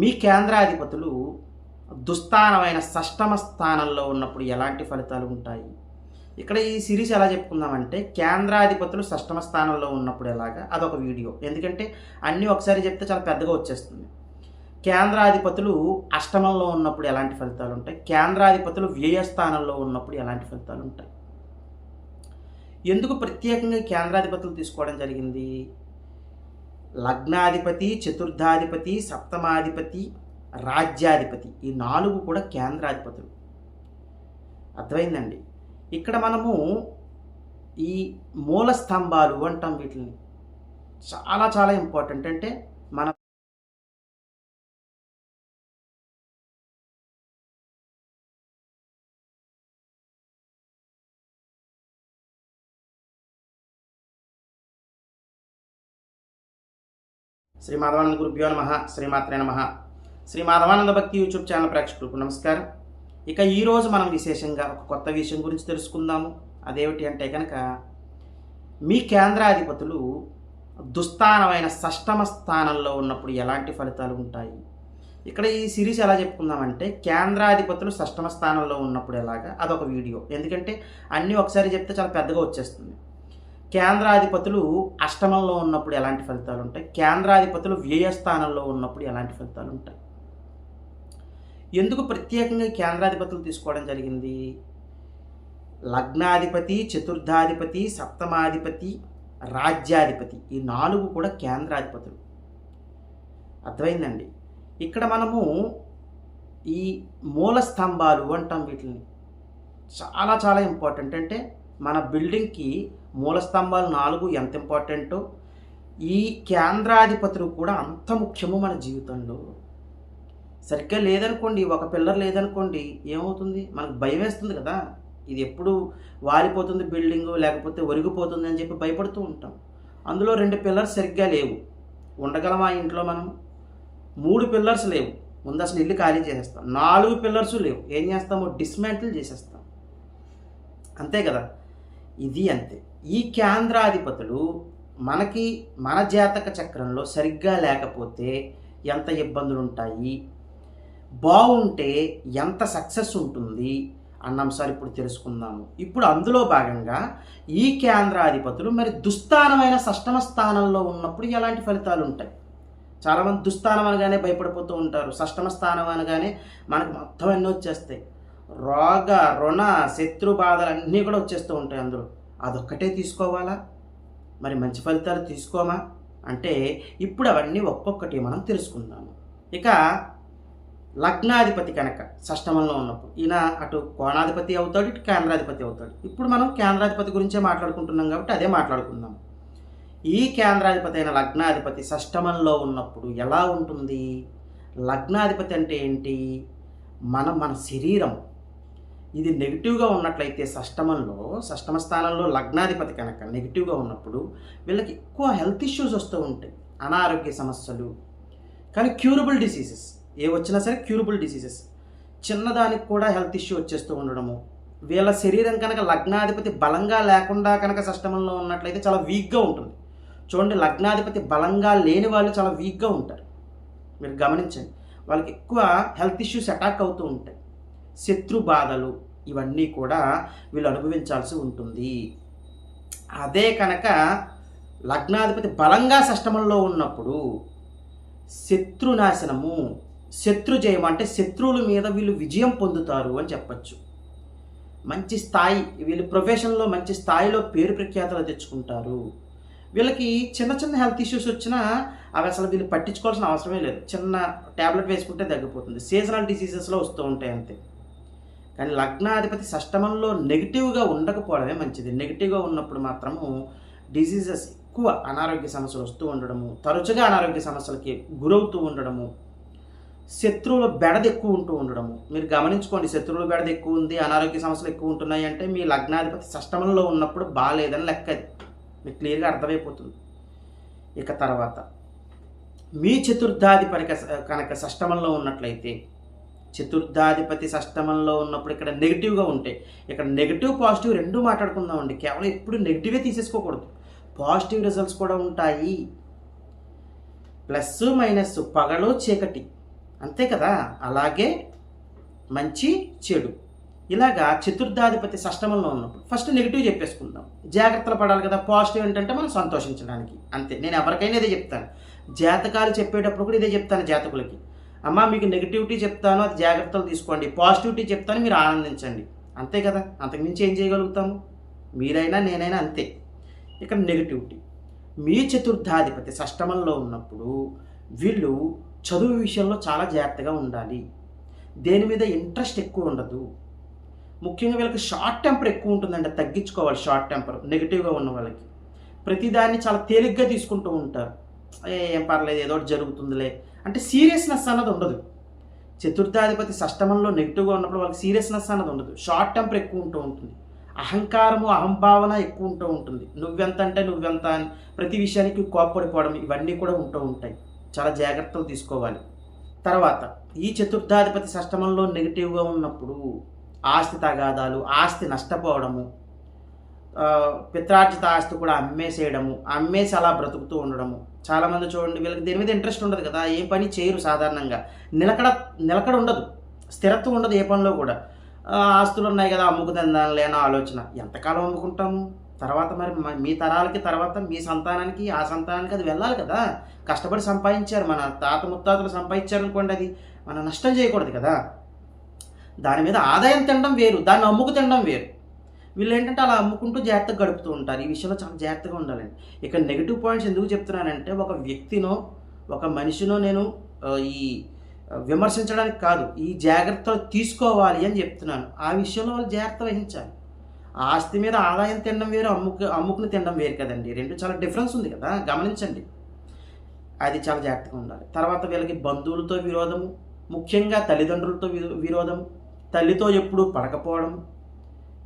మీ కేంద్రాధిపతులు దుస్థానమైన షష్టమ స్థానంలో ఉన్నప్పుడు ఎలాంటి ఫలితాలు ఉంటాయి? ఇక్కడ ఈ సిరీస్ ఎలా చెప్పుకుందామంటే కేంద్రాధిపతులు షష్టమ స్థానంలో ఉన్నప్పుడు ఎలాగా? అదొక వీడియో. ఎందుకంటే అన్నీ ఒకసారి చెప్తే చాలా పెద్దగా వచ్చేస్తుంది. కేంద్రాధిపతులు అష్టమంలో ఉన్నప్పుడు ఎలాంటి ఫలితాలు ఉంటాయి? కేంద్రాధిపతులు వ్యయస్థానంలో ఉన్నప్పుడు ఎలాంటి ఫలితాలు ఉంటాయి? ఎందుకు ప్రత్యేకంగా కేంద్రాధిపతులు తీసుకోవడం జరిగింది? లగ్నాధిపతి చతుర్థాధిపతి సప్తమాధిపతి రాజ్యాధిపతి ఈ నాలుగు కూడా కేంద్రాధిపతులు. అర్థమైందండి? ఇక్కడ మనము ఈ మూల స్తంభాలు అంటాం వీటిని. చాలా చాలా ఇంపార్టెంట్. అంటే శ్రీ మాధవానంద గురుభ్యో నమ. శ్రీమాత్రే నమ. శ్రీ మాధవానంద భక్తి యూట్యూబ్ ఛానల్ ప్రేక్షకులకు నమస్కారం. ఇక ఈరోజు మనం విశేషంగా ఒక కొత్త విషయం గురించి తెలుసుకుందాము. అదేమిటి అంటే కనుక మీ కేంద్రాధిపతులు దుస్థానమైన షష్టమ స్థానంలో ఉన్నప్పుడు ఎలాంటి ఫలితాలు ఉంటాయి? ఇక్కడ ఈ సిరీస్ ఎలా చెప్పుకుందామంటే కేంద్రాధిపతులు షష్టమ స్థానంలో ఉన్నప్పుడు ఎలాగా? అదొక వీడియో. ఎందుకంటే అన్నీ ఒకసారి చెప్తే చాలా పెద్దగా వచ్చేస్తుంది. కేంద్రాధిపతులు అష్టమంలో ఉన్నప్పుడు ఎలాంటి ఫలితాలు ఉంటాయి? కేంద్రాధిపతులు వ్యయస్థానంలో ఉన్నప్పుడు ఎలాంటి ఫలితాలు ఉంటాయి? ఎందుకు ప్రత్యేకంగా కేంద్రాధిపతులు తీసుకోవడం జరిగింది? లగ్నాధిపతి చతుర్థాధిపతి సప్తమాధిపతి రాజ్యాధిపతి ఈ నాలుగు కూడా కేంద్రాధిపతులు. అర్థమైందండి? ఇక్కడ మనము ఈ మూల స్తంభాలు అంటాం వీటిని. చాలా చాలా ఇంపార్టెంట్. అంటే మన బిల్డింగ్కి మూల స్తంభాలు నాలుగు ఎంత ఇంపార్టెంటో ఈ కేంద్రాధిపతులు కూడా అంత ముఖ్యము మన జీవితంలో. సరిగ్గా లేదనుకోండి ఒక పిల్లర్ లేదనుకోండి ఏమవుతుంది? మనకు భయం వేస్తుంది కదా. ఇది ఎప్పుడు వాలిపోతుంది బిల్డింగ్ లేకపోతే ఒరిగిపోతుంది అని చెప్పి భయపడుతూ ఉంటాం. అందులో రెండు పిల్లర్స్ సరిగ్గా లేవు. ఉండగలమా ఇంట్లో మనం? మూడు పిల్లర్స్ లేవు. ముందు అసలు ఇల్లు ఖాళీ చేసేస్తాం. నాలుగు పిల్లర్స్ లేవు. ఏం చేస్తామో? డిస్మాంటిల్ చేసేస్తాం. అంతే కదా. ఇది అంతే. ఈ కేంద్రాధిపతులు మనకి మన జాతక చక్రంలో సరిగ్గా లేకపోతే ఎంత ఇబ్బందులు ఉంటాయి బాగుంటే ఎంత సక్సెస్ ఉంటుంది? అన్న అంశాలు ఇప్పుడు తెలుసుకుందాము. ఇప్పుడు అందులో భాగంగా ఈ కేంద్రాధిపతులు మరి దుస్థానమైన సష్టమ స్థానంలో ఉన్నప్పుడు ఎలాంటి ఫలితాలు ఉంటాయి చాలామంది దుస్థానం అనగానే భయపడిపోతూ ఉంటారు. సష్టమ స్థానం అనగానే మనకు మొత్తం అన్నీ వచ్చేస్తాయి. రోగ రుణ శత్రు బాధలు అన్నీ కూడా వచ్చేస్తూ ఉంటాయి అందులో. అదొక్కటే తీసుకోవాలా? మరి మంచి ఫలితాలు తీసుకోమా? అంటే ఇప్పుడు అవన్నీ ఒక్కొక్కటి మనం తెలుసుకుందాము. ఇక లగ్నాధిపతి కనుక షష్టమంలో ఉన్నప్పుడు ఈయన అటు కోణాధిపతి అవుతాడు ఇటు కేంద్రాధిపతి అవుతాడు. ఇప్పుడు మనం కేంద్రాధిపతి గురించే మాట్లాడుకుంటున్నాం కాబట్టి అదే మాట్లాడుకుందాం. ఈ కేంద్రాధిపతి అయిన లగ్నాధిపతి షష్టమంలో ఉన్నప్పుడు ఎలా ఉంటుంది? లగ్నాధిపతి అంటే ఏంటి? మన మన శరీరం ఇది నెగిటివ్గా ఉన్నట్లయితే షష్టమంలో సష్టమ స్థానంలో లగ్నాధిపతి కనుక నెగిటివ్గా ఉన్నప్పుడు వీళ్ళకి ఎక్కువ హెల్త్ ఇష్యూస్ వస్తూ ఉంటాయి. అనారోగ్య సమస్యలు కానీ క్యూరబుల్ డిసీజెస్ ఏ వచ్చినా సరే క్యూరబుల్ డిసీజెస్ చిన్నదానికి కూడా హెల్త్ ఇష్యూ వచ్చేస్తూ ఉండడము. వీళ్ళ శరీరం కనుక లగ్నాధిపతి బలంగా లేకుండా కనుక షష్టమంలో ఉన్నట్లయితే చాలా వీక్గా ఉంటుంది. చూడండి లగ్నాధిపతి బలంగా లేని వాళ్ళు చాలా వీక్గా ఉంటారు. మీరు గమనించండి వాళ్ళకి ఎక్కువ హెల్త్ ఇష్యూస్ అటాక్ అవుతూ ఉంటాయి. శత్రు బాధలు ఇవన్నీ కూడా వీళ్ళు అనుభవించాల్సి ఉంటుంది. అదే కనుక లగ్నాధిపతి బలంగా సష్టమంలో ఉన్నప్పుడు శత్రునాశనము శత్రు జయం అంటే శత్రువుల మీద వీళ్ళు విజయం పొందుతారు అని చెప్పచ్చు. మంచి స్థాయి వీళ్ళు ప్రొఫెషన్లో మంచి స్థాయిలో పేరు ప్రఖ్యాతలు తెచ్చుకుంటారు. వీళ్ళకి చిన్న చిన్న హెల్త్ ఇష్యూస్ వచ్చినా అవి అసలు వీళ్ళు పట్టించుకోవాల్సిన అవసరమే లేదు. చిన్న ట్యాబ్లెట్ వేసుకుంటే తగ్గిపోతుంది. సీజనల్ డిసీజెస్లో వస్తూ ఉంటాయి అంతే. కానీ లగ్నాధిపతి సష్టమంలో నెగిటివ్గా ఉండకపోవడమే మంచిది. నెగిటివ్గా ఉన్నప్పుడు మాత్రము డిసీజెస్ ఎక్కువ అనారోగ్య సమస్యలు వస్తూ ఉండడము తరచుగా అనారోగ్య సమస్యలకి గురవుతూ ఉండడము శత్రువుల బెడద ఎక్కువ ఉంటూ ఉండడము. మీరు గమనించుకోండి శత్రువుల బెడద ఎక్కువ ఉంది అనారోగ్య సమస్యలు ఎక్కువ ఉంటున్నాయి అంటే మీ లగ్నాధిపతి సష్టమంలో ఉన్నప్పుడు బాగాలేదని లెక్క మీకు క్లియర్గా అర్థమైపోతుంది. ఇక తర్వాత మీ చతుర్థాధిపతి కనుక సష్టమంలో ఉన్నట్లయితే చతుర్థాధిపతి సష్టమంలో ఉన్నప్పుడు ఇక్కడ నెగిటివ్గా ఉంటాయి ఇక్కడ నెగిటివ్ పాజిటివ్ రెండూ మాట్లాడుకుందామండి. కేవలం ఎప్పుడు నెగిటివే తీసేసుకోకూడదు. పాజిటివ్ రిజల్ట్స్ కూడా ఉంటాయి. ప్లస్ మైనస్ పగలు చీకటి. అంతే కదా? అలాగే మంచి చెడు. ఇలాగా చతుర్థాధిపతి సష్టమంలో ఉన్నప్పుడు ఫస్ట్ నెగిటివ్ చెప్పేసుకుందాం. జాగ్రత్తలు పడాలి కదా? పాజిటివ్ ఏంటంటే మనం సంతోషించడానికి. అంతే. నేను ఎవరికైనా ఇదే చెప్తాను. జాతకాలు చెప్పేటప్పుడు కూడా ఇదే చెప్తాను జాతకులకి. అమ్మ మీకు నెగిటివిటీ చెప్తాను అది జాగ్రత్తలు తీసుకోండి. పాజిటివిటీ చెప్తాను మీరు ఆనందించండి. అంతే కదా? అంతకుమించి ఏం చేయగలుగుతాము? మీరైనా నేనైనా అంతే. ఇక్కడ నెగిటివిటీ మీ చతుర్థాధిపతి షష్టమంలో ఉన్నప్పుడు వీళ్ళు చదువు విషయంలో చాలా జాగ్రత్తగా ఉండాలి. దేని మీద ఇంట్రెస్ట్ ఎక్కువ ఉండదు. ముఖ్యంగా వీళ్ళకి షార్ట్ టెంపర్ ఎక్కువ ఉంటుందండి. తగ్గించుకోవాలి షార్ట్ టెంపర్ నెగిటివ్గా ఉన్న వాళ్ళకి. ప్రతిదాన్ని చాలా తేలిగ్గా తీసుకుంటూ ఉంటారు. ఏం పర్లేదు ఏదో ఒకటి జరుగుతుందిలే. అంటే సీరియస్నెస్ అన్నది ఉండదు. చతుర్థాధిపతి షష్టమంలో నెగిటివ్గా ఉన్నప్పుడు వాళ్ళకి సీరియస్నెస్ అన్నది ఉండదు. షార్ట్ టెంపర్ ఎక్కువ ఉంటూ ఉంటుంది. అహంకారము అహంభావన ఎక్కువ ఉంటూ ఉంటుంది. నువ్వెంత అంటే నువ్వెంత అని ప్రతి విషయానికి కోప్పడిపోవడం ఇవన్నీ కూడా ఉంటూ ఉంటాయి. చాలా జాగ్రత్తలు తీసుకోవాలి. తర్వాత ఈ చతుర్థాధిపతి షష్టమంలో నెగిటివ్గా ఉన్నప్పుడు ఆస్తి తగాదాలు ఆస్తి నష్టపోవడము పిత్రార్జిత ఆస్తి కూడా అమ్మేసేయడము అమ్మేసి అలా బ్రతుకుతూ ఉండడము. చాలామంది చూడండి వీళ్ళకి దీని మీద ఇంట్రెస్ట్ ఉండదు కదా ఏ పని చేయరు సాధారణంగా. నిలకడ నిలకడ ఉండదు స్థిరత్వం ఉండదు ఏ పనిలో కూడా. ఆస్తులు ఉన్నాయి కదా అమ్ముకుతుందాని లేని ఆలోచన. ఎంతకాలం అమ్ముకుంటాము? తర్వాత మరి మీ తరాలకి తర్వాత మీ సంతానానికి ఆ సంతానానికి అది వెళ్ళాలి కదా. కష్టపడి సంపాదించారు మన తాత ముత్తాతలు సంపాదించారు అనుకోండి అది మనం నష్టం చేయకూడదు కదా. దాని మీద ఆదాయం తినడం వేరు దాన్ని అమ్ముకు తినడం వేరు. వీళ్ళు ఏంటంటే అలా అమ్ముకుంటూ జాగ్రత్తగా గడుపుతూ ఉంటారు. ఈ విషయంలో చాలా జాగ్రత్తగా ఉండాలండి. ఇక్కడ నెగిటివ్ పాయింట్స్ ఎందుకు చెప్తున్నానంటే ఒక వ్యక్తినో ఒక మనిషినో నేను ఈ విమర్శించడానికి కాదు ఈ జాగ్రత్తలు తీసుకోవాలి అని చెప్తున్నాను. ఆ విషయంలో వాళ్ళు జాగ్రత్త వహించాలి. ఆస్తి మీద ఆదాయం తినడం వేరు అమ్ముకు అమ్ముకుని తినడం వేరు కదండి. రెండు చాలా డిఫరెన్స్ ఉంది కదా గమనించండి. అది చాలా జాగ్రత్తగా ఉండాలి. తర్వాత వీళ్ళకి బంధువులతో విరోధము ముఖ్యంగా తల్లిదండ్రులతో విరోధం తల్లితో ఎప్పుడు పడకపోవడం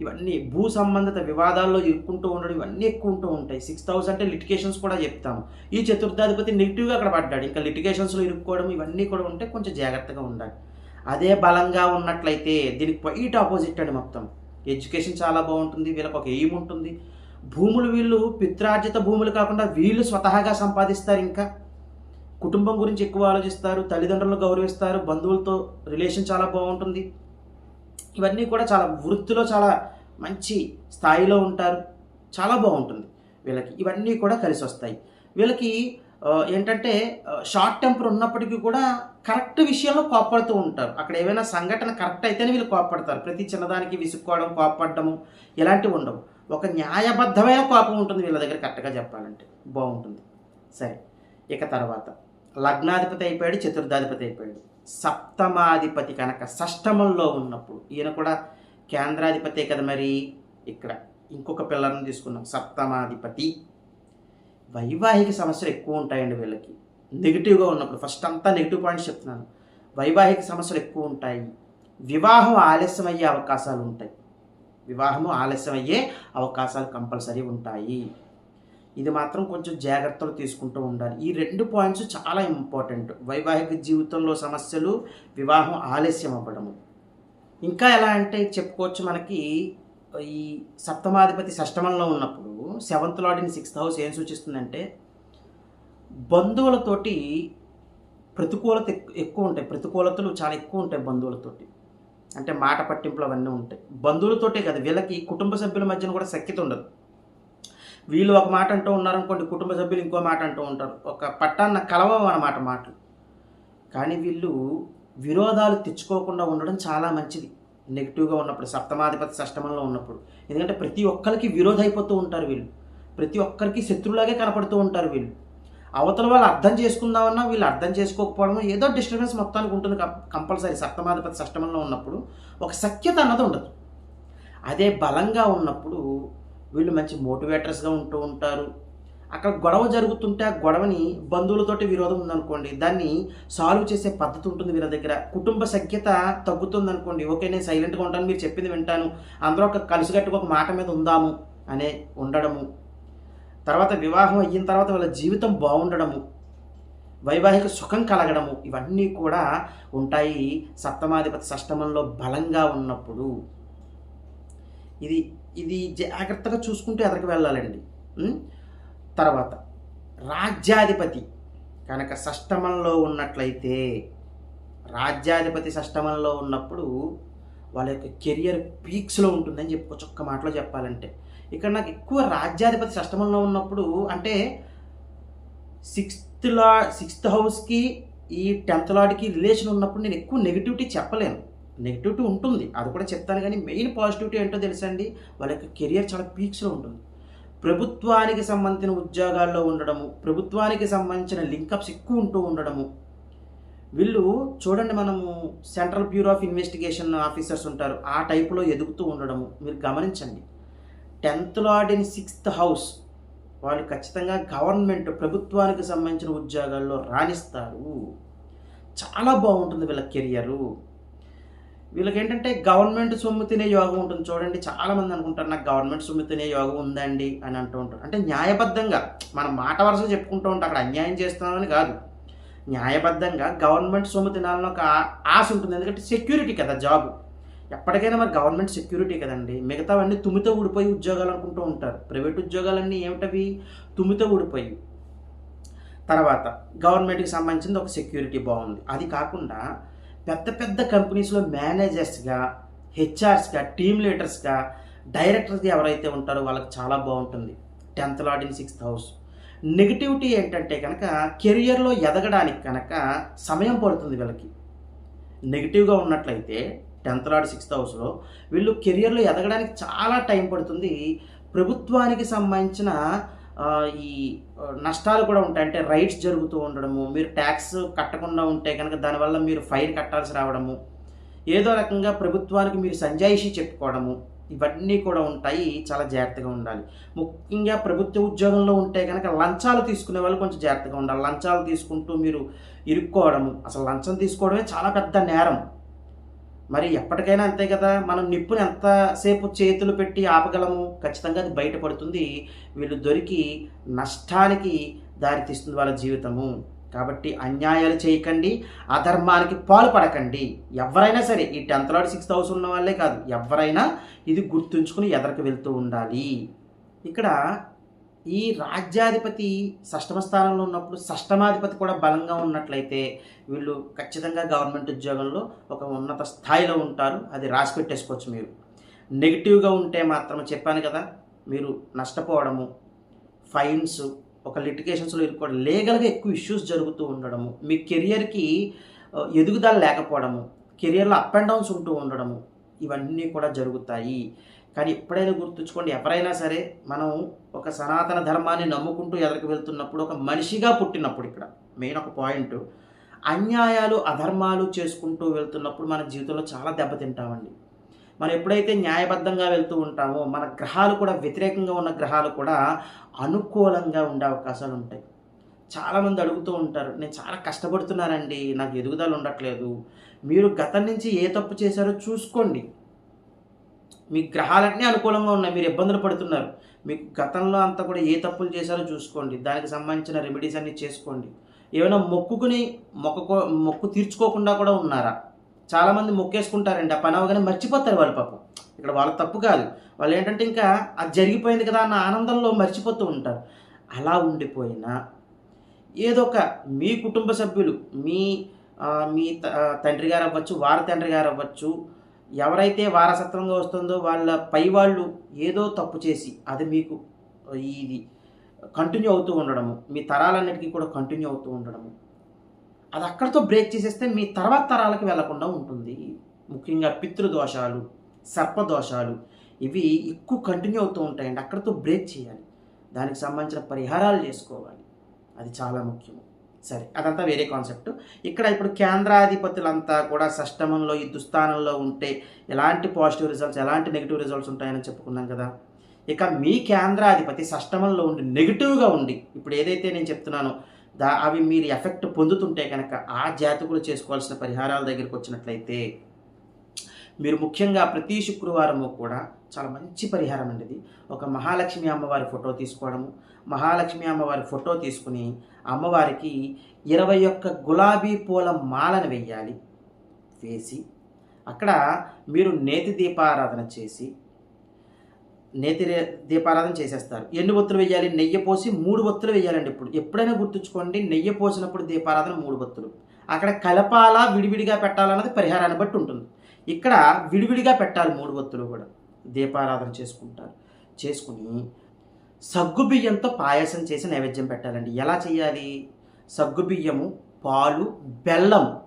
ఇవన్నీ భూ సంబంధిత వివాదాల్లో ఇరుక్కుంటూ ఉండడం ఇవన్నీ ఎక్కువ ఉంటూ ఉంటాయి. సిక్స్ థౌసండ్ అంటే లిటికేషన్స్ కూడా చెప్తాము. ఈ చతుర్థాధిపతి నెగిటివ్గా అక్కడ పడ్డాడు ఇంకా లిటికేషన్స్లో ఇరుక్కోవడం ఇవన్నీ కూడా ఉంటే కొంచెం జాగ్రత్తగా ఉండాలి. అదే బలంగా ఉన్నట్లయితే దీనికి క్వైట్ ఆపోజిట్ అండి మొత్తం. ఎడ్యుకేషన్ చాలా బాగుంటుంది. వీళ్ళకి ఒక ఎయిమ్ ఉంటుంది. భూములు వీళ్ళు పిత్రార్జిత భూములు కాకుండా వీళ్ళు స్వతహాగా సంపాదిస్తారు ఇంకా. కుటుంబం గురించి ఎక్కువ ఆలోచిస్తారు. తల్లిదండ్రులను గౌరవిస్తారు. బంధువులతో రిలేషన్ చాలా బాగుంటుంది. ఇవన్నీ కూడా చాలా వృత్తిలో చాలా మంచి స్థాయిలో ఉంటారు. చాలా బాగుంటుంది. వీళ్ళకి ఇవన్నీ కూడా కలిసి వస్తాయి. వీళ్ళకి ఏంటంటే షార్ట్ టెంపర్ ఉన్నప్పటికీ కూడా కరెక్ట్ విషయంలో కోప్పడుతూ ఉంటారు. అక్కడ ఏమైనా సంఘటన కరెక్ట్ అయితేనే వీళ్ళు కోప్పడతారు. ప్రతి చిన్నదానికి విసుక్కోవడం కోప్పడము ఇలాంటివి ఉండవు. ఒక న్యాయబద్ధమైన కోపం ఉంటుంది వీళ్ళ దగ్గర కరెక్ట్గా చెప్పాలంటే. బాగుంటుంది. సరే. ఇక తర్వాత. లగ్నాధిపతి అయిపోయాడు చతుర్థాధిపతి అయిపోయాడు. సప్తమాధిపతి కనుక షష్టమంలో ఉన్నప్పుడు ఈయన కూడా కేంద్రాధిపతే కదా మరి. ఇక్కడ ఇంకొక పిల్లర్ని తీసుకున్నాం సప్తమాధిపతి. వైవాహిక సమస్యలు ఎక్కువ ఉంటాయండి వీళ్ళకి. నెగిటివ్గా ఉన్నప్పుడు ఫస్ట్ అంతా నెగిటివ్ పాయింట్స్ చెప్తున్నాను. వైవాహిక సమస్యలు ఎక్కువ ఉంటాయి. వివాహం ఆలస్యం అయ్యే అవకాశాలు ఉంటాయి. వివాహము ఆలస్యం అయ్యే అవకాశాలు కంపల్సరీ ఉంటాయి. ఇది మాత్రం కొంచెం జాగ్రత్తలు తీసుకుంటూ ఉండాలి. ఈ రెండు పాయింట్స్ చాలా ఇంపార్టెంట్ వైవాహిక జీవితంలో సమస్యలు వివాహం ఆలస్యం అవ్వడము. ఇంకా ఎలా అంటే చెప్పుకోవచ్చు మనకి ఈ సప్తమాధిపతి షష్టమంలో ఉన్నప్పుడు seventh lord in sixth house ఏం సూచిస్తుందంటే బంధువులతోటి ప్రతికూలత ఎక్కువ ఉంటాయి. ప్రతికూలతలు చాలా ఎక్కువ ఉంటాయి బంధువులతోటి. అంటే మాట పట్టింపులు అవన్నీ ఉంటాయి. బంధువులతోటే కదా వీళ్ళకి కుటుంబ సభ్యుల మధ్యన కూడా సఖ్యత ఉండదు. వీళ్ళు ఒక మాట అంటూ ఉన్నారనుకోండి కుటుంబ సభ్యులు ఇంకో మాట అంటూ ఉంటారు. ఒక పట్టాన్న కలవం అన్నమాట మాటలు. కానీ వీళ్ళు విరోధాలు తెచ్చుకోకుండా ఉండడం చాలా మంచిది. నెగిటివ్గా ఉన్నప్పుడు సప్తమాధిపతి సష్టమంలో ఉన్నప్పుడు. ఎందుకంటే ప్రతి ఒక్కరికి విరోధ అయిపోతూ ఉంటారు వీళ్ళు. ప్రతి ఒక్కరికి శత్రువులాగే కనపడుతూ ఉంటారు వీళ్ళు. అవతల వాళ్ళు అర్థం చేసుకుందామన్నా వీళ్ళు అర్థం చేసుకోకపోవడం ఏదో డిస్టర్బెన్స్ మొత్తానికి ఉంటుంది కంపల్సరీ. సప్తమాధిపతి సష్టమంలో ఉన్నప్పుడు ఒక సఖ్యత అన్నది ఉండదు. అదే బలంగా ఉన్నప్పుడు వీళ్ళు మంచి మోటివేటర్స్గా ఉంటూ ఉంటారు. అక్కడ గొడవ జరుగుతుంటే ఆ గొడవని బంధువులతోటి విరోధం ఉందనుకోండి దాన్ని సాల్వ్ చేసే పద్ధతి ఉంటుంది వీళ్ళ దగ్గర. కుటుంబ సఖ్యత తగ్గుతుంది అనుకోండి ఓకే నేను సైలెంట్గా ఉంటాను మీరు చెప్పింది వింటాను అందరూ ఒక కలిసికట్టుగా ఒక మాట మీద ఉందాము అనే ఉండడము. తర్వాత వివాహం అయిన తర్వాత వాళ్ళ జీవితం బాగుండడము వైవాహిక సుఖం కలగడము ఇవన్నీ కూడా ఉంటాయి సప్తమాధిపతి సష్టమంలో బలంగా ఉన్నప్పుడు. ఇది ఇది జాగ్రత్తగా చూసుకుంటూ ఎదరికి వెళ్ళాలండి. తర్వాత రాజ్యాధిపతి కనుక సష్టమంలో ఉన్నట్లయితే రాజ్యాధిపతి సష్టమంలో ఉన్నప్పుడు వాళ్ళ యొక్క కెరియర్ పీక్స్లో ఉంటుందని చెప్పుకోవచ్చు ఒక్క మాటలో చెప్పాలంటే ఇక్కడ నాకు ఎక్కువ రాజ్యాధిపతి సష్టమంలో ఉన్నప్పుడు అంటే సిక్స్త్ లా సిక్స్త్ హౌస్కి ఈ టెన్త్ లాడ్కి రిలేషన్ ఉన్నప్పుడు నేను ఎక్కువ నెగిటివిటీ చెప్పలేను. నెగిటివిటీ ఉంటుంది. అది కూడా చెప్తాను కానీ మెయిన్ పాజిటివిటీ ఏంటో తెలుసండి? వాళ్ళ యొక్క కెరియర్ చాలా పీక్స్లో ఉంటుంది. ప్రభుత్వానికి సంబంధించిన ఉద్యోగాల్లో ఉండడము ప్రభుత్వానికి సంబంధించిన లింకప్స్ ఎక్కువ ఉంటూ ఉండడము. వీళ్ళు చూడండి మనము central bureau of investigation officers ఉంటారు. ఆ టైపులో ఎదుగుతూ ఉండడము. మీరు గమనించండి. టెన్త్లో ఆడిన సిక్స్త్ హౌస్. వాళ్ళు ఖచ్చితంగా గవర్నమెంట్ ప్రభుత్వానికి సంబంధించిన ఉద్యోగాల్లో రాణిస్తారు. చాలా బాగుంటుంది వీళ్ళ కెరియరు. వీళ్ళకి ఏంటంటే గవర్నమెంట్ సొమ్ము తినే యోగం ఉంటుంది. చూడండి చాలామంది అనుకుంటారు నాకు గవర్నమెంట్ సొమ్ము తినే యోగం ఉందండి అని అంటూ ఉంటారు. అంటే న్యాయబద్ధంగా మనం మాట వరుస చెప్పుకుంటూ ఉంటాం అక్కడ అన్యాయం చేస్తున్నామని కాదు. న్యాయబద్ధంగా గవర్నమెంట్ సొమ్ము తినాలని ఒక ఆశ ఉంటుంది. ఎందుకంటే సెక్యూరిటీ కదా జాబ్. ఎప్పటికైనా మరి గవర్నమెంట్ సెక్యూరిటీ కదండి. మిగతావన్నీ తుమ్మితో ఊడిపోయి ఉద్యోగాలు అనుకుంటూ ఉంటారు. ప్రైవేట్ ఉద్యోగాలన్నీ ఏమిటవి? తుమ్మితో ఊడిపోయి. తర్వాత గవర్నమెంట్కి సంబంధించింది ఒక సెక్యూరిటీ బాగుంది. అది కాకుండా పెద్ద పెద్ద కంపెనీస్లో మేనేజర్స్గా హెచ్ఆర్స్గా టీమ్ లీడర్స్గా డైరెక్టర్స్గా ఎవరైతే ఉంటారో వాళ్ళకి చాలా బాగుంటుంది. Tenth lord in sixth house negativity ఏంటంటే కనుక కెరియర్లో ఎదగడానికి కనుక సమయం పడుతుంది వీళ్ళకి. నెగిటివ్గా ఉన్నట్లయితే టెన్త్ లాడ్ సిక్స్త్ హౌస్లో వీళ్ళు కెరియర్లో ఎదగడానికి చాలా టైం పడుతుంది. ప్రభుత్వానికి సంబంధించిన ఈ నష్టాలు కూడా ఉంటాయి. అంటే రైట్స్ జరుగుతూ ఉండడము మీరు ట్యాక్స్ కట్టకుండా ఉంటే కనుక దానివల్ల మీరు ఫైన్ కట్టాల్సి రావడము ఏదో రకంగా ప్రభుత్వానికి మీరు సంజాయిషి చెప్పుకోవడము ఇవన్నీ కూడా ఉంటాయి. చాలా జాగ్రత్తగా ఉండాలి. ముఖ్యంగా ప్రభుత్వ ఉద్యోగంలో ఉంటే కనుక లంచాలు తీసుకునే వాళ్ళు కొంచెం జాగ్రత్తగా ఉండాలి. లంచాలు తీసుకుంటూ మీరు ఇరుక్కోవడము అసలు లంచం తీసుకోవడమే చాలా పెద్ద నేరం. మరి ఎప్పటికైనా అంతే కదా? మనం నిప్పుని ఎంతసేపు చేతులు పెట్టి ఆపగలము? ఖచ్చితంగా అది బయటపడుతుంది వీళ్ళు దొరికి నష్టానికి దారితీస్తుంది వాళ్ళ జీవితము. కాబట్టి అన్యాయాలు చేయకండి. అధర్మానికి పాల్పడకండి ఎవరైనా సరే ఈ టెన్త్ లాడ్ సిక్స్త్ హౌస్ ఉన్న వాళ్ళే కాదు. ఎవరైనా ఇది గుర్తుంచుకుని ఎదరికి వెళ్తూ ఉండాలి. ఇక్కడ ఈ రాజ్యాధిపతి షష్టమ స్థానంలో ఉన్నప్పుడు షష్టమాధిపతి కూడా బలంగా ఉన్నట్లయితే వీళ్ళు ఖచ్చితంగా గవర్నమెంట్ ఉద్యోగంలో ఒక ఉన్నత స్థాయిలో ఉంటారు. అది రాసి పెట్టేసుకోవచ్చు మీరు. నెగిటివ్గా ఉంటే మాత్రం చెప్పాను కదా మీరు నష్టపోవడము ఫైన్స్ ఒక లిటికేషన్స్లో ఇరుక్కోవడం లీగల్గా ఎక్కువ ఇష్యూస్ జరుగుతూ ఉండడము మీ కెరియర్కి ఎదుగుదల లేకపోవడము కెరియర్లో అప్ అండ్ డౌన్స్ ఉంటూ ఉండడము ఇవన్నీ కూడా జరుగుతాయి. కానీ ఎప్పుడైనా గుర్తుంచుకోండి ఎవరైనా సరే మనం ఒక సనాతన ధర్మాన్ని నమ్ముకుంటూ ఎదరికి వెళ్తున్నప్పుడు ఒక మనిషిగా పుట్టినప్పుడు ఇక్కడ మెయిన్ ఒక పాయింట్ అన్యాయాలు అధర్మాలు చేసుకుంటూ వెళ్తున్నప్పుడు మన జీవితంలో చాలా దెబ్బతింటామండి. మనం ఎప్పుడైతే న్యాయబద్ధంగా వెళ్తూ ఉంటామో మన గ్రహాలు కూడా వ్యతిరేకంగా ఉన్న గ్రహాలు కూడా అనుకూలంగా ఉండే అవకాశాలు ఉంటాయి. చాలామంది అడుగుతూ ఉంటారు నేను చాలా కష్టపడుతున్నానండి నాకు ఎదుగుదల ఉండట్లేదు. మీరు గతం నుంచి ఏ తప్పు చేశారో చూసుకోండి. మీ గ్రహాలన్నీ అనుకూలంగా ఉన్నాయి మీరు ఇబ్బందులు పడుతున్నారు. మీకు గతంలో అంతా కూడా ఏ తప్పులు చేశారో చూసుకోండి. దానికి సంబంధించిన రెమెడీస్ అన్నీ చేసుకోండి. ఏమైనా మొక్కుకుని మొక్కు మొక్కు తీర్చుకోకుండా కూడా ఉన్నారా? చాలామంది మొక్కేసుకుంటారండి. ఆ పని అవగానే మర్చిపోతారు వాళ్ళ పాపం. ఇక్కడ వాళ్ళ తప్పు కాదు. వాళ్ళు ఏంటంటే ఇంకా అది జరిగిపోయింది కదా అన్న ఆనందంలో మర్చిపోతూ ఉంటారు. అలా ఉండిపోయినా ఏదో ఒక మీ కుటుంబ సభ్యులు మీ మీ త- తండ్రి గారు అవ్వచ్చు వారి తండ్రి గారు అవ్వచ్చు ఎవరైతే వారసత్వంగా వస్తుందో వాళ్ళ పై వాళ్ళు ఏదో తప్పు చేసి అది మీకు ఇది కంటిన్యూ అవుతూ ఉండడము మీ తరాలన్నిటికీ కూడా కంటిన్యూ అవుతూ ఉండడము. అది అక్కడితో బ్రేక్ చేసేస్తే మీ తర్వాత తరాలకి వెళ్ళకుండా ఉంటుంది. ముఖ్యంగా పితృదోషాలు సర్పదోషాలు ఇవి ఎక్కువ కంటిన్యూ అవుతూ ఉంటాయండి. అక్కడితో బ్రేక్ చేయాలి. దానికి సంబంధించిన పరిహారాలు చేసుకోవాలి. అది చాలా ముఖ్యము. సరే అదంతా వేరే కాన్సెప్ట్. ఇక్కడ ఇప్పుడు కేంద్రాధిపతులంతా కూడా సష్టమంలో ఈ దుస్థానంలో ఉంటే ఎలాంటి పాజిటివ్ రిజల్ట్స్ ఎలాంటి నెగిటివ్ రిజల్ట్స్ ఉంటాయని చెప్పుకున్నాం కదా. ఇక మీ కేంద్రాధిపతి సష్టమంలో ఉండి నెగిటివ్గా ఉండి ఇప్పుడు ఏదైతే నేను చెప్తున్నానో దా అవి మీరు ఎఫెక్ట్ పొందుతుంటే కనుక ఆ జాతకులు చేసుకోవాల్సిన పరిహారాల దగ్గరికి వచ్చినట్లయితే మీరు ముఖ్యంగా ప్రతి శుక్రవారము కూడా చాలా మంచి పరిహారం అండి ఇది. ఒక మహాలక్ష్మి అమ్మవారి ఫోటో తీసుకోవడము మహాలక్ష్మి అమ్మవారి ఫోటో తీసుకుని అమ్మవారికి ఇరవై ఒక్క గులాబీ పూల మాలను వెయ్యాలి వేసి అక్కడ మీరు నేతి దీపారాధన చేసి నేతి దీపారాధన చేసేస్తారు. ఎన్ని ఒత్తులు వేయాలి నెయ్యి పోసి మూడు ఒత్తులు వేయాలండి ఇప్పుడు. ఎప్పుడైనా గుర్తుంచుకోండి నెయ్యి పోసినప్పుడు దీపారాధన మూడు ఒత్తులు. అక్కడ కలపాలా విడివిడిగా పెట్టాలన్నది పరిహారాన్ని బట్టి ఉంటుంది. ఇక్కడ విడివిడిగా పెట్టాలి మూడు ఒత్తులు కూడా. దీపారాధన చేసుకుంటారు. చేసుకుని సగ్గుబియ్యంతో పాయసం చేసి నైవేద్యం పెట్టాలండి. ఎలా చేయాలి? సగ్గుబియ్యము పాలు బెల్లం.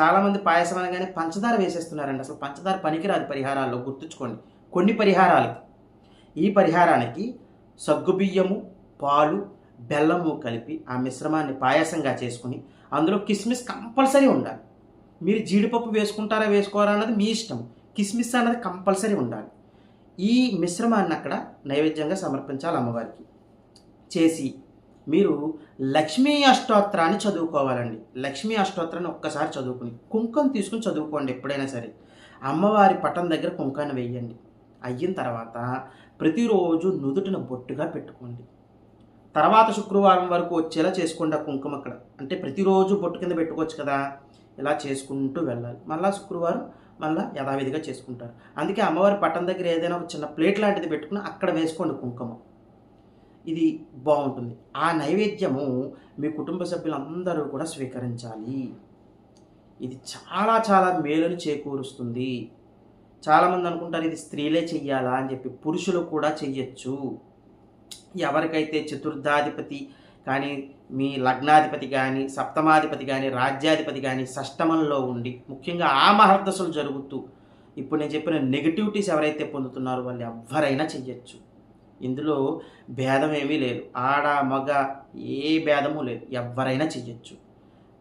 చాలామంది పాయసం అనగానే పంచదార వేసేస్తున్నారండి. అసలు పంచదార పనికిరాదు పరిహారాల్లో గుర్తుంచుకోండి. కొన్ని పరిహారాలు. ఈ పరిహారానికి సగ్గుబియ్యము పాలు బెల్లము కలిపి ఆ మిశ్రమాన్ని పాయసంగా చేసుకుని అందులో కిస్మిస్ కంపల్సరీ ఉండాలి. మీరు జీడిపప్పు వేసుకుంటారా వేసుకోవాలా అన్నది మీ ఇష్టం. కిస్మిస్ అన్నది కంపల్సరీ ఉండాలి. ఈ మిశ్రమాన్ని అక్కడ నైవేద్యంగా సమర్పించాలి అమ్మవారికి. చేసి మీరు లక్ష్మీ అష్టోత్తరాన్ని చదువుకోవాలండి. లక్ష్మీ అష్టోత్తరాన్ని ఒక్కసారి చదువుకుని కుంకం తీసుకుని చదువుకోండి ఎప్పుడైనా సరే. అమ్మవారి పటం దగ్గర కుంకాన్ని వేయండి. అయిన తర్వాత ప్రతిరోజు నుదుటిన బొట్టుగా పెట్టుకోండి. తర్వాత శుక్రవారం వరకు వచ్చేలా చేసుకోండి ఆ కుంకుమ అక్కడ. అంటే ప్రతిరోజు బొట్టు కింద పెట్టుకోవచ్చు కదా. ఇలా చేసుకుంటూ వెళ్ళాలి. మళ్ళా శుక్రవారం మళ్ళీ యథావిధిగా చేసుకుంటారు. అందుకే అమ్మవారి పట్టం దగ్గర ఏదైనా ఒక చిన్న ప్లేట్ లాంటిది పెట్టుకుని అక్కడ వేసుకోండి కుంకుమ. ఇది బాగుంటుంది. ఆ నైవేద్యము మీ కుటుంబ సభ్యులందరూ కూడా స్వీకరించాలి. ఇది చాలా చాలా మేలును చేకూరుస్తుంది. చాలామంది అనుకుంటారు ఇది స్త్రీలే చెయ్యాలా అని చెప్పి పురుషులు కూడా చెయ్యొచ్చు. ఎవరికైతే చతుర్థాధిపతి కానీ మీ లగ్నాధిపతి కానీ సప్తమాధిపతి కానీ రాజ్యాధిపతి కానీ షష్టమంలో ఉండి ముఖ్యంగా ఆ మహర్దశలు జరుగుతూ ఇప్పుడు నేను చెప్పిన నెగిటివిటీస్ ఎవరైతే పొందుతున్నారో వాళ్ళు ఎవరైనా చెయ్యొచ్చు. ఇందులో భేదం ఏమీ లేదు. ఆడ మగ ఏ భేదము లేదు. ఎవరైనా చెయ్యొచ్చు.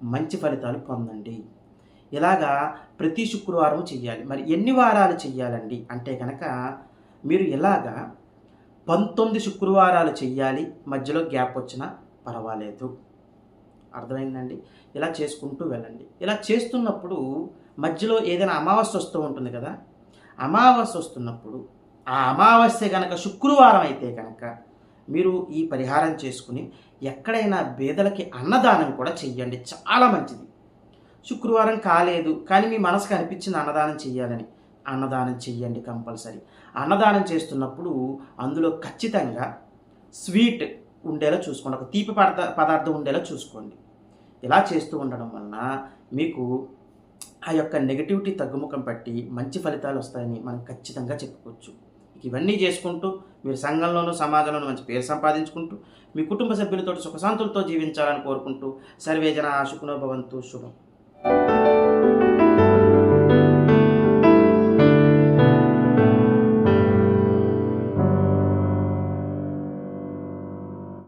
మంచి ఫలితాలు పొందండి. ఇలాగా ప్రతి శుక్రవారం చెయ్యాలి. మరి ఎన్ని వారాలు చెయ్యాలండి? అంటే కనుక మీరు ఇలాగా పంతొమ్మిది శుక్రవారాలు చెయ్యాలి. మధ్యలో గ్యాప్ వచ్చినా పర్వాలేదు. అర్థమైందండి? ఇలా చేసుకుంటూ వెళ్ళండి. ఇలా చేస్తున్నప్పుడు మధ్యలో ఏదైనా అమావాస్య వస్తూ ఉంటుంది కదా? అమావాస్య వస్తున్నప్పుడు ఆ అమావాస్య కనుక శుక్రవారం అయితే కనుక మీరు ఈ పరిహారం చేసుకుని ఎక్కడైనా బేదలకి అన్నదానం కూడా చెయ్యండి. చాలా మంచిది. శుక్రవారం కాలేదు కానీ మీ మనసుకు అనిపించింది అన్నదానం చెయ్యాలని. అన్నదానం చెయ్యండి కంపల్సరీ. అన్నదానం చేస్తున్నప్పుడు అందులో ఖచ్చితంగా స్వీట్ ఉండేలా చూసుకోండి. ఒక తీపి పదార్థ పదార్థం ఉండేలా చూసుకోండి. ఇలా చేస్తూ ఉండడం వలన మీకు ఆ యొక్క నెగిటివిటీ తగ్గుముఖం పట్టి మంచి ఫలితాలు వస్తాయని మనం ఖచ్చితంగా చెప్పుకోవచ్చు. ఇవన్నీ చేసుకుంటూ మీరు సంఘంలోనూ సమాజంలోనూ మంచి పేరు సంపాదించుకుంటూ మీ కుటుంబ సభ్యులతో సుఖశాంతులతో జీవించాలని కోరుకుంటూ సర్వేజన ఆశుకునో భవంతు. శుభం.